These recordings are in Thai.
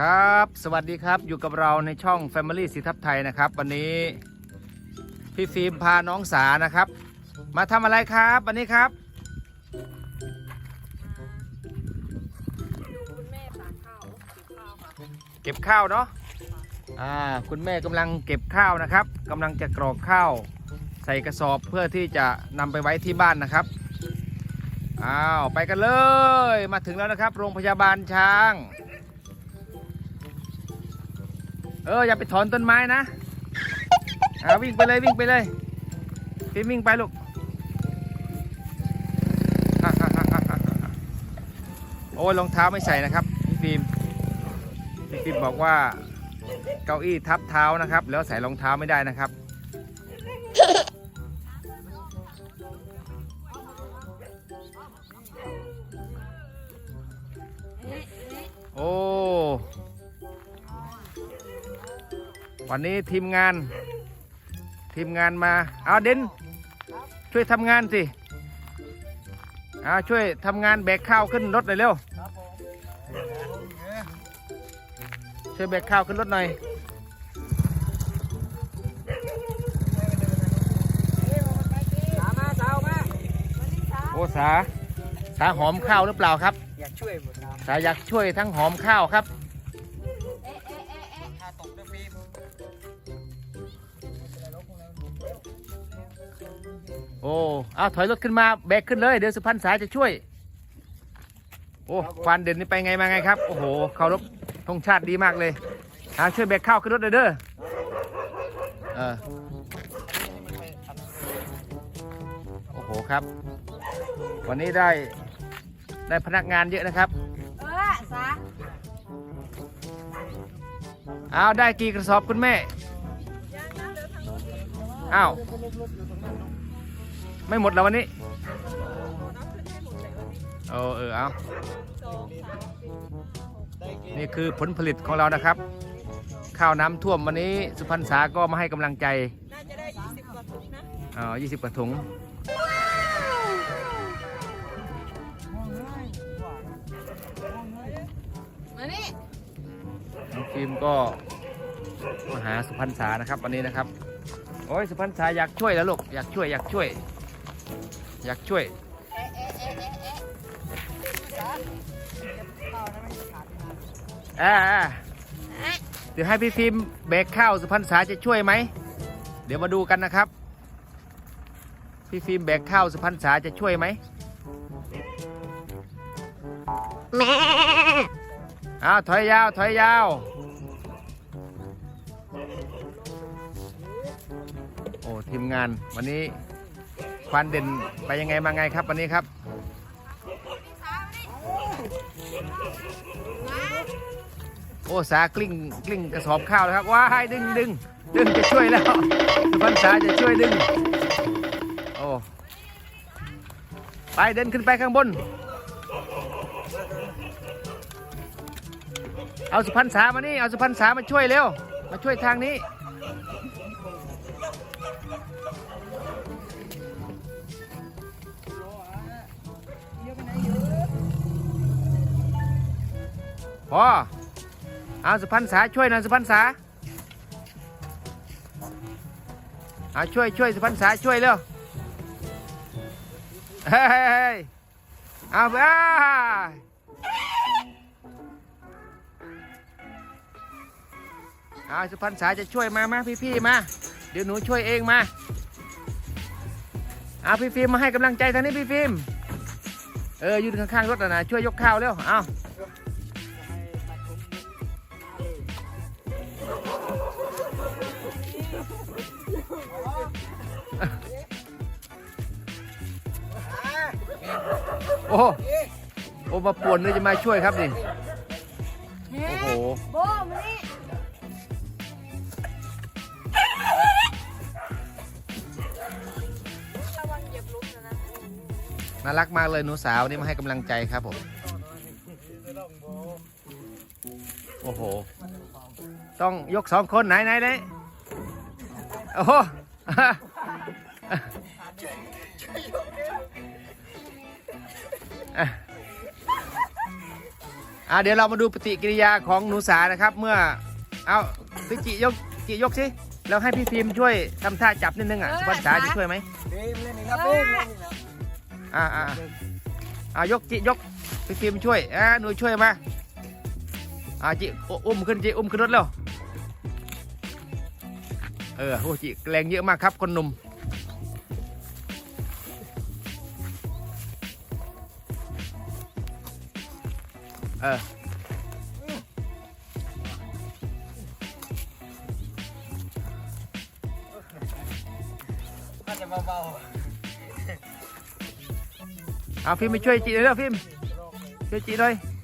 ครับ สวัสดีครับอยู่กับเราในช่อง Family สีทับไทยนะครับ วันนี้พี่ฟิล์มพาน้องสานะครับ มาทำอะไรครับวันนี้ครับคุณแม่ตากข้าวเก็บข้าวค่ะเก็บข้าวเนาะอ่าคุณแม่กำลังเก็บข้าวนะครับกำลังจะกรอกข้าว ใส่กระสอบเพื่อที่จะนำไปไว้ที่บ้านนะครับอ้าวไปกันเลย มาถึงแล้วนะครับ โรงพยาบาลช้าง เอออย่าไปถอนต้นไม้นะอาวิ่งไปเลยวิ่งไปเลยฟิล์มวิ่งไปลูกโอ้ยรองเท้าไม่ใส่นะครับพี่ฟิล์มพี่ฟิล์มบอกว่าเก้าอี้ทับเท้านะครับ แล้วใส่รองเท้าไม่ได้นะครับ วันนี้ทีมงาน ทีมงานมาเอาเด่นช่วยทำงานสิเอาช่วยทำงานแบกข้าวขึ้นรถหน่อยเร็วช่วยแบกข้าวขึ้นรถหน่อยสามาสาวมาโอ้สาสาหอมข้าวหรือเปล่าครับ อยากช่วยหมดครับสาอยากช่วยทั้งหอมข้าวครับ โอ้เอาถอยรถขึ้นมาแบกขึ้นเลย เดี๋ยวสุพรรณสายจะช่วย โอ้ควานเด่นนี่ไปไงมาไงครับ โอ้โหเคารพธงชาติดีมากเลยเอาช่วยแบกข้าวขึ้นรถเลยเด้อเออโอ้โหครับ วันนี้ได้ได้พนักงานเยอะนะครับ เออสาเอาได้กี่กระสอบคุณแม่อ้าว ไม่หมดแล้ววันนี้เออเออเอานี่คือผลผลิตของเรานะครับ ข้าวน้ำท่วมวันนี้สุพรรณษาก็มาให้กำลังใจน่าจะได้20กว่าถุงนะอ๋อยี่สิบกว่าถุงมานี่น้องฟิล์มก็มาหาสุพรรณษานะครับวันนี้นะครับ โอ้ยสุพรรณษาอยากช่วยแล้วลูกอยากช่วยอยากช่วย อยากช่วยเอ๊ะเอ๊ะเอ๊ะเอ๊ะเอ๊ะข้าวนั้นไม่ขาเดี๋ยวให้พี่ฟิล์มแบกข้าวสุพรรณษาจะช่วยไหม เดี๋ยวมาดูกันนะครับ พี่ฟิล์มแบกข้าวสุพรรณษาจะช่วยไหมแม่อ้าวถอยยาวถอยยาวโอ้ทีมงานวันนี้ ควันเด่นไปยังไงมาไงครับวันนี้ครับโอ้สากลิ้งกลิ้งกระสอบข้าวเลยครับว้ายดึงดึงดึงจะช่วยแล้วสุพรรณษาจะช่วยดึงโอ้ไปเดินขึ้นไปข้างบน เอาสุพรรณษามานี่เอาสุพรรณษามาช่วยเร็วมาช่วยทางนี้ พอเอาสุพรรณษาช่วยหน่อยสุพรรณษาเอาช่วยช่วยสุพรรณษาช่วยเร็วเฮ้ยเอาไปเอาสุพรรณษาจะช่วยมามาพี่ๆมา เดี๋ยวหนูช่วยเองมาเอาพี่ฟิล์มมาให้กำลังใจทางนี้พี่ฟิล์มเออยืนข้างๆรถนะนะช่วยยกข้าวเร็วเอา โอ้โหโอ้มาป่วนเลยจะมาช่วยครับนี่ โอ้โห โบมานี่ระวังเหยียบลุกนะนะน่ารักมากเลยหนูสาวนี่มาให้กำลังใจครับผม โอ้โห ต้องยกสองคนไหนไหนไหนโอ้โห อะอ่าเดี๋ยวเรามาดูปฏิกิริยาของหนูสานะครับ เมื่อ เอาพี่จิยกจิยกสิแล้วให้พี่ฟิล์มช่วยทำท่าจับนิดนึงอะสุพรรณษาจะช่วยไหมฟิล์มเล่นนี่นะฟิล์มเล่นนี่นะอ่าอ่าอ่ายกจิยกพี่ฟิล์มช่วยอ่าหนูช่วยมาอ่าจิอุอุ้มขึ้นจิอุ้มขึ้นรถเร็วเออโอ้จิแรงเยอะมากครับคนหนุ่ม เออถ้าจะเบาเอาฟิล์มไปช่วยจิเลยเร็วฟิล์มช่วยจิเลยๆ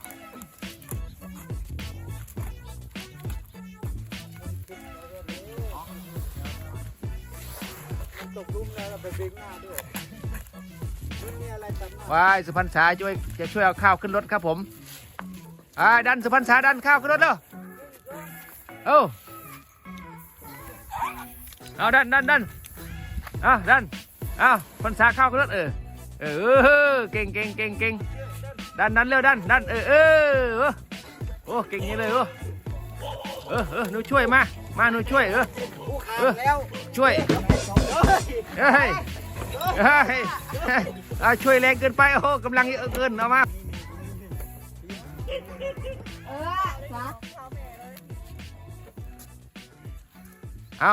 ตกหลุมแล้วเราไปเบรกหน้าด้วยมันมีอะไรตัดหน้าว้ายสุพรรณษาช่วยจะช่วยเอาข้าวขึ้นรถครับผม อ่าดันสุพรรณษาดันข้าวขึ้นรถเร็วเอ้าเอาดันดันดันอะดันอะพรรษาข้าวขึ้นรถเออเออเออเก่งเก่งเก่งเก่งดันดันเร็วดันดันเออเออเออโอ้เก่งนี้เลยเออเออเออหนูช่วยมามาหนูช่วยเออผู้ขาดแล้วช่วยเฮ้ยเฮ้ยเฮ้ยเฮ้ยเอาช่วยแรงเกินไปโอ้โหกำลังเยอะเกินเอามา เออสาเอา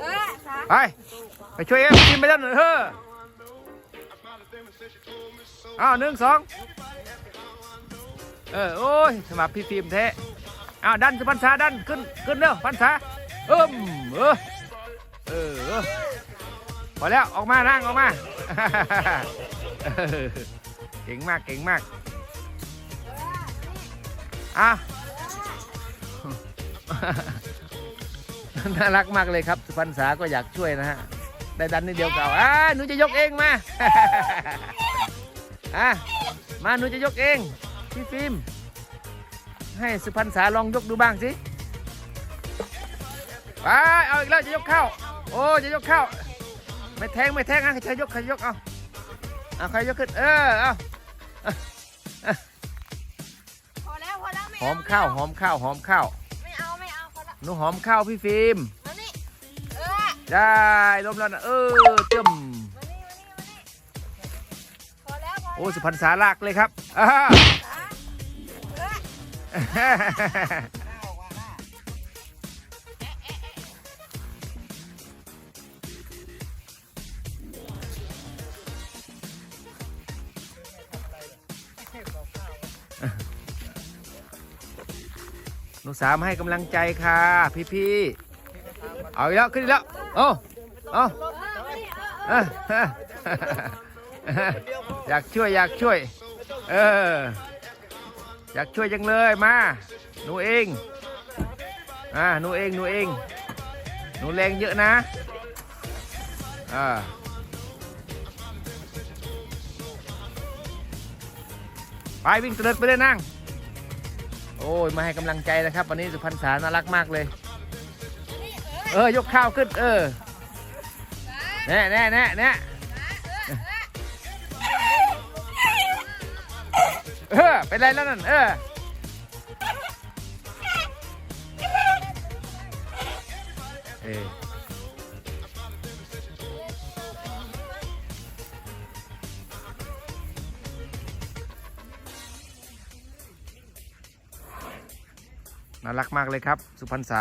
เออสาไป ไปช่วยเอ็มกินไปแล้วหน่อยเฮ้อเอาหนึ่งสองเออ โอ้ยสมัครพี่ฟิล์มแท้เอาดันสิพันษาดันขึ้นขึ้นเร็วพันษาเอิ่มเออเออ พอแล้วออกมานั่งออกมาเก่งมากเก่งมากอะน่ารักมากเลยครับสุพรรณษาก็อยากช่วยนะฮะได้ดันนิดเดียวเก่าอ่าหนูจะยกเองมาอะมาหนูจะยกเองพี่ฟิล์มให้สุพรรณษาลองยกดูบ้างสิไปเอาอีกแล้วจะยกเข้า โอ้จะยกเข้า ไม่แทงไม่แทงอะใครจะยกใครจะยกเอาเอาใครยกขึ้นเออเอาพอแล้วพอแล้วไม่หอมข้าวหอมข้าวหอมข้าวไม่เอาไม่เอาพอละหนูหอมข้าวพี่ฟิล์มมานี่เออได้ลมแล้วนะเออเติมมานี่มานี่มานี่พอแล้วพอโอ้แล้วสุพรรณษาลากเลยครับอ่าสาเออ หนูสามให้กำลังใจค่ะ พี่พี่เอาอีกแล้วขึ้นอีกแล้วโอ้โอ้เออมานี่เออเอเออออยากช่วยอยากช่วย เออ อยากช่วยจังเลยมา หนูเอง อ่า หนูเอง หนูเอง หนูแรงเยอะนะ อ่า ไปวิ่งเตลิดไปเลยนั่ง โอ้ยมาให้กำลังใจนะครับ วันนี้สุพรรณษาน่ารักมากเลย เออยกข้าวขึ้น เออแน่แน่แน่แน่เออเป็นไรแล้วนั่นเออเออ น่ารักมากเลยครับ สุพรรณษา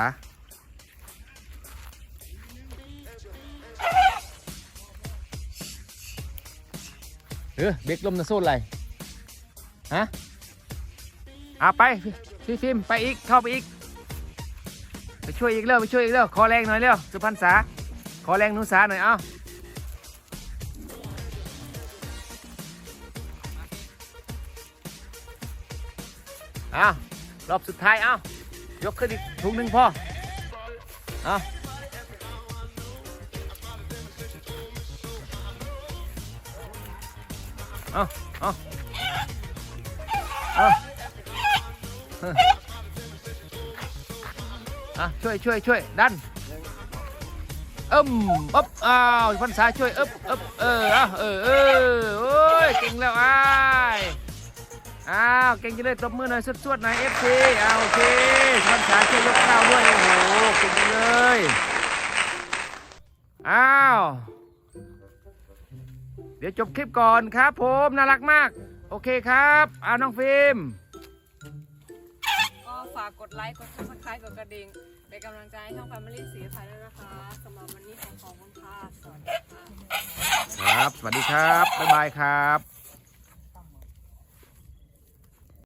เออเบรกลมนะโซนอะไรฮะอะไปพี่ฟิล์มไปอีกเข้าไปอีก ไปช่วยอีกเร็วไปช่วยอีกเร็วขอแรงหน่อยเร็วสุพรรณษา ขอแรงหนุสาหน่อยเอาเอารอบสุดท้ายเอา ยกขึ้นอีกถุงหนึ่งพอเอาเอาเอาเอาอะช่วยช่วยช่วยดันอิ่มอ๊บอ้าวพันษาช่วยอ๊บอ๊บเออเอาเออเออโอ้ยเก่งแล้วอ้าย อ้าวเก่งจังเลยตบมือหน่อยสวดๆหน่อยเอฟซีเอาโอเคพันษาช่วยยกข้าวด้วยโอ้โหเก่งจังเลยอ้าวเดี๋ยวจบคลิปก่อนครับผมน่ารักมาก โอเคครับเอาน้องฟิล์มก็ฝากกดไลค์กดซับสไครต์กดกระดิ่งเป็นกำลังใจให้ช่อง Family สีไฟด้วยนะคะสำหรับวันนี้ขอขอบคุณค่ะสวัสดีค่ะครับ สวัสดีครับ บ๊ายบายครับ